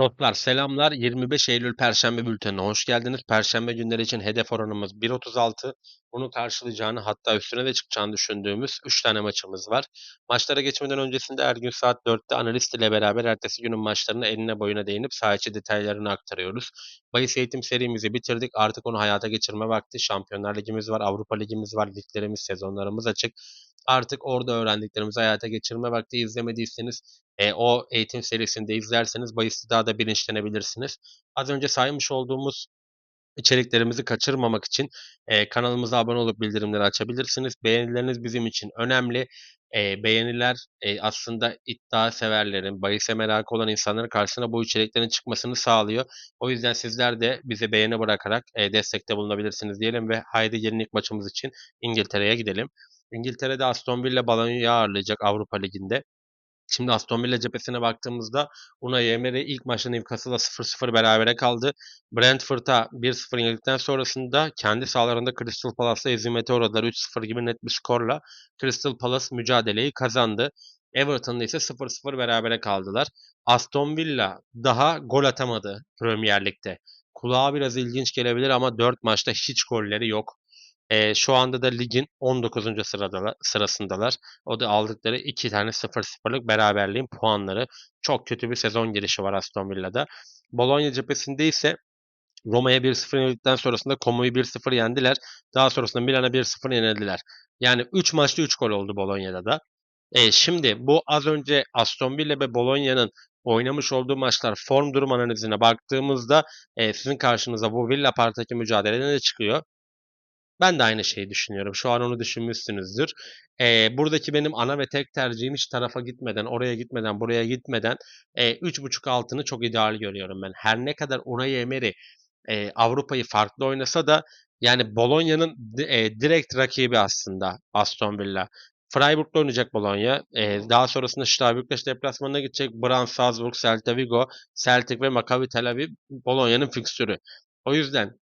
Dostlar selamlar. 25 Eylül Perşembe bültenine hoş geldiniz. Perşembe günleri için hedef oranımız 1.36. Bunu karşılayacağını hatta üstüne de çıkacağını düşündüğümüz 3 tane maçımız var. Maçlara geçmeden öncesinde her gün saat 4'te analist ile beraber ertesi günün maçlarını eline boyuna değinip saha detaylarını aktarıyoruz. Bayis eğitim serimizi bitirdik. Artık onu hayata geçirme vakti. Şampiyonlar Ligimiz var, Avrupa Ligimiz var, liglerimiz, sezonlarımız açık. Artık orada öğrendiklerimizi hayata geçirme vakti izlemediyseniz e, o eğitim serisinde izlerseniz bahisli daha da bilinçlenebilirsiniz. Az önce saymış olduğumuz içeriklerimizi kaçırmamak için e, kanalımıza abone olup bildirimleri açabilirsiniz. Beğenileriniz bizim için önemli. E, beğeniler e, aslında iddia severlerin, bahise merakı olan insanların karşısına bu içeriklerin çıkmasını sağlıyor. O yüzden sizler de bize beğeni bırakarak e, destekte bulunabilirsiniz diyelim ve haydi gelin ilk maçımız için İngiltere'ye gidelim. İngiltere'de Aston Villa Bolonya'yı ağırlayacak Avrupa Ligi'nde. Şimdi Aston Villa cephesine baktığımızda Unai Emery ilk maçta Newcastle'la 0-0 berabere kaldı. Brentford'a 1-0 yenildikten sonrasında kendi sahalarında Crystal Palace'a ezimete uğradılar. 3-0 gibi net bir skorla Crystal Palace mücadeleyi kazandı. Everton'da ise 0-0 berabere kaldılar. Aston Villa daha gol atamadı Premier Lig'de. Kulağa biraz ilginç gelebilir ama 4 maçta hiç golleri yok. E, şu anda da ligin 19. sırada sırasındalar. O da aldıkları 2 tane 0-0'lık beraberliğin puanları. Çok kötü bir sezon girişi var Aston Villa'da. Bologna cephesinde ise Roma'ya 1-0 yenildikten sonrasında Como'yu 1-0 yendiler. Daha sonrasında Milan'a 1-0 yenildiler. Yani 3 maçta 3 gol oldu Bologna'da da. E, şimdi bu az önce Aston Villa ve Bologna'nın oynamış olduğu maçlar form durum analizine baktığımızda e, sizin karşınıza bu Villa Park'taki mücadelede ne çıkıyor? Ben de aynı şeyi düşünüyorum. Şu an onu düşünmüşsünüzdür. Ee, buradaki benim ana ve tek tercihim hiç tarafa gitmeden, oraya gitmeden, buraya gitmeden e, 3.5 altını çok ideal görüyorum ben. Her ne kadar Unai Emery e, Avrupa'yı farklı oynasa da yani Bologna'nın e, direkt rakibi aslında Aston Villa. Freiburg'da oynayacak Bologna. E, daha sonrasında Steaua Bükreş deplasmanına gidecek. Brandt, Salzburg, Celta Vigo, Celtic ve Maccabi Tel Aviv Bologna'nın fikstürü. O yüzden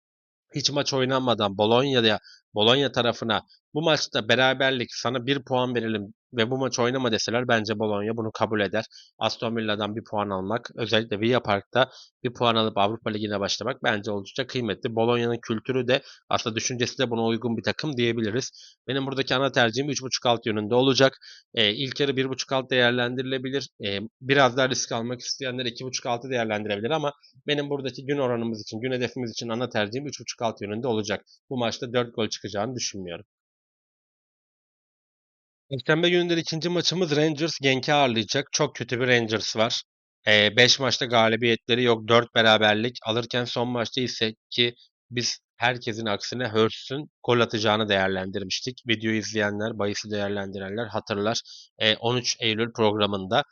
hiç maç oynanmadan Bologna'ya Bologna tarafına bu maçta beraberlik sana bir puan verelim ve bu maç oynama deseler bence Bologna bunu kabul eder. Aston Villa'dan bir puan almak özellikle Villa Park'ta bir puan alıp Avrupa Ligi'ne başlamak bence oldukça kıymetli. Bologna'nın kültürü de aslında düşüncesi de buna uygun bir takım diyebiliriz. Benim buradaki ana tercihim 3.5 alt yönünde olacak. E, ilk yarı 1.5 alt değerlendirilebilir. E, biraz daha risk almak isteyenler 2.5 altı değerlendirebilir ama benim buradaki gün oranımız için, gün hedefimiz için ana tercihim 3.5 alt yönünde olacak. Bu maçta 4 gol çıkacağını düşünmüyorum. Perşembe günleri ikinci maçımız Rangers Genk'i ağırlayacak. Çok kötü bir Rangers var. 5 e, maçta galibiyetleri yok. 4 beraberlik alırken son maçta ise ki biz herkesin aksine Hurst'un gol atacağını değerlendirmiştik. Videoyu izleyenler, bahisi değerlendirenler hatırlar. 13 Eylül programında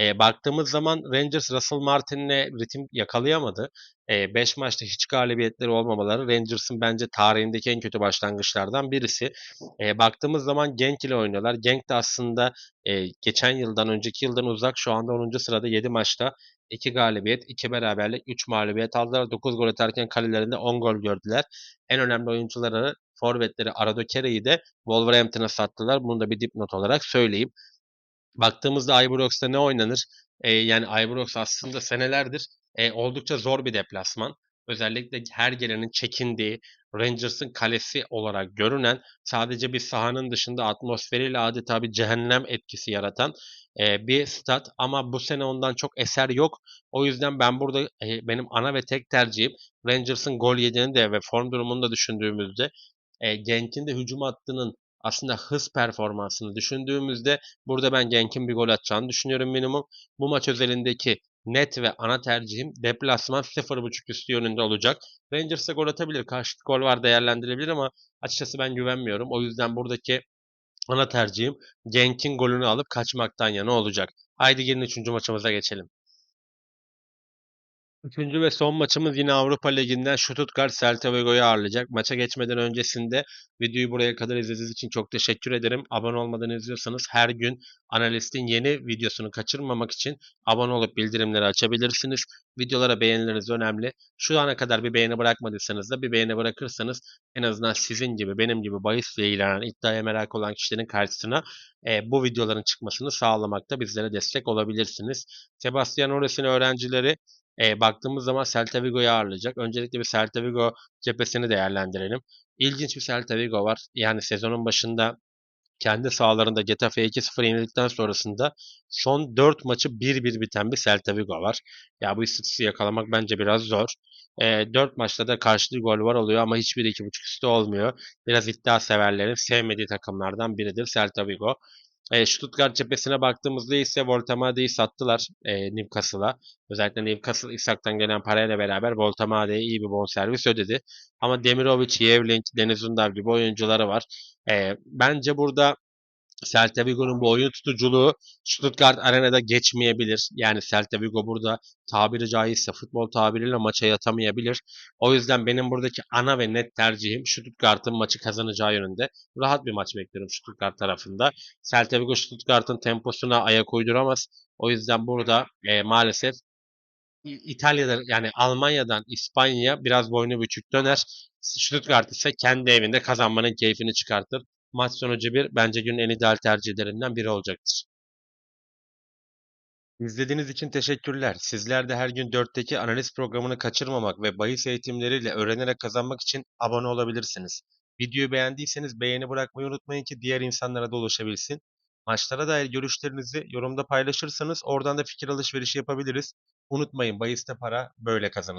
e, baktığımız zaman Rangers Russell Martin'le ritim yakalayamadı. 5 e, maçta hiç galibiyetleri olmamaları Rangers'ın bence tarihindeki en kötü başlangıçlardan birisi. E, baktığımız zaman Genk ile oynuyorlar. Genk de aslında e, geçen yıldan önceki yıldan uzak şu anda 10. sırada 7 maçta 2 galibiyet, 2 beraberlik, 3 mağlubiyet aldılar. 9 gol atarken kalelerinde 10 gol gördüler. En önemli oyuncuları forvetleri Arado Kere'yi de Wolverhampton'a sattılar. Bunu da bir dipnot olarak söyleyeyim. Baktığımızda Ibrox'ta ne oynanır? E, yani Ibrox aslında senelerdir e, oldukça zor bir deplasman. Özellikle her gelenin çekindiği, Rangers'ın kalesi olarak görünen, sadece bir sahanın dışında atmosferiyle adeta bir cehennem etkisi yaratan e, bir stat. Ama bu sene ondan çok eser yok. O yüzden ben burada e, benim ana ve tek tercihim Rangers'ın gol yediğini de ve form durumunu da düşündüğümüzde e, Genk'in de hücum hattının aslında hız performansını düşündüğümüzde burada ben Genk'in bir gol atacağını düşünüyorum minimum. Bu maç özelindeki net ve ana tercihim deplasman 0.5 üstü yönünde olacak. Rangers'a gol atabilir. Karşıt gol var değerlendirebilir ama açıkçası ben güvenmiyorum. O yüzden buradaki ana tercihim Genk'in golünü alıp kaçmaktan yana olacak. Haydi gelin 3. maçımıza geçelim. Üçüncü ve son maçımız yine Avrupa Ligi'nden Stuttgart Celta Vigo'yu ağırlayacak. Maça geçmeden öncesinde videoyu buraya kadar izlediğiniz için çok teşekkür ederim. Abone olmadan izliyorsanız her gün analistin yeni videosunu kaçırmamak için abone olup bildirimleri açabilirsiniz. Videolara beğenileriniz önemli. Şu ana kadar bir beğeni bırakmadıysanız da bir beğeni bırakırsanız en azından sizin gibi benim gibi bahisle ilgilenen iddiaya merak olan kişilerin karşısına e, bu videoların çıkmasını sağlamakta bizlere destek olabilirsiniz. Sebastian Ores'in öğrencileri Eee, baktığımız zaman Celta Vigo'yu ağırlayacak. Öncelikle bir Celta Vigo cephesini değerlendirelim. İlginç bir Celta Vigo var. Yani sezonun başında kendi sahalarında Getafe'ye 2-0 yenildikten sonrasında son 4 maçı 1-1 biten bir Celta Vigo var. Ya bu istatistiği yakalamak bence biraz zor. E, 4 maçta da karşılığı gol var oluyor ama hiçbir 2.5 üstü olmuyor. Biraz iddia severlerin sevmediği takımlardan biridir Celta Vigo. E, Stuttgart cephesine baktığımızda ise Voltamade'yi sattılar e, Newcastle'a. Özellikle Newcastle İshak'tan gelen parayla beraber Voltamade'ye iyi bir bonservis ödedi. Ama Demirovic, Yevlink, Deniz Undar gibi oyuncuları var. E, bence burada Celta Vigo'nun bu oyun tutuculuğu Stuttgart Arena'da geçmeyebilir. Yani Celta Vigo burada tabiri caizse futbol tabiriyle maça yatamayabilir. O yüzden benim buradaki ana ve net tercihim Stuttgart'ın maçı kazanacağı yönünde. Rahat bir maç bekliyorum Stuttgart tarafında. Celta Vigo Stuttgart'ın temposuna ayak uyduramaz. O yüzden burada e, maalesef İ- İtalya'da yani Almanya'dan İspanya biraz boynu bükük döner. Stuttgart ise kendi evinde kazanmanın keyfini çıkartır. Maç sonucu bir bence günün en ideal tercihlerinden biri olacaktır. İzlediğiniz için teşekkürler. Sizler de her gün 4'teki analiz programını kaçırmamak ve bahis eğitimleriyle öğrenerek kazanmak için abone olabilirsiniz. Videoyu beğendiyseniz beğeni bırakmayı unutmayın ki diğer insanlara da ulaşabilsin. Maçlara dair görüşlerinizi yorumda paylaşırsanız oradan da fikir alışverişi yapabiliriz. Unutmayın bahiste para böyle kazanılır.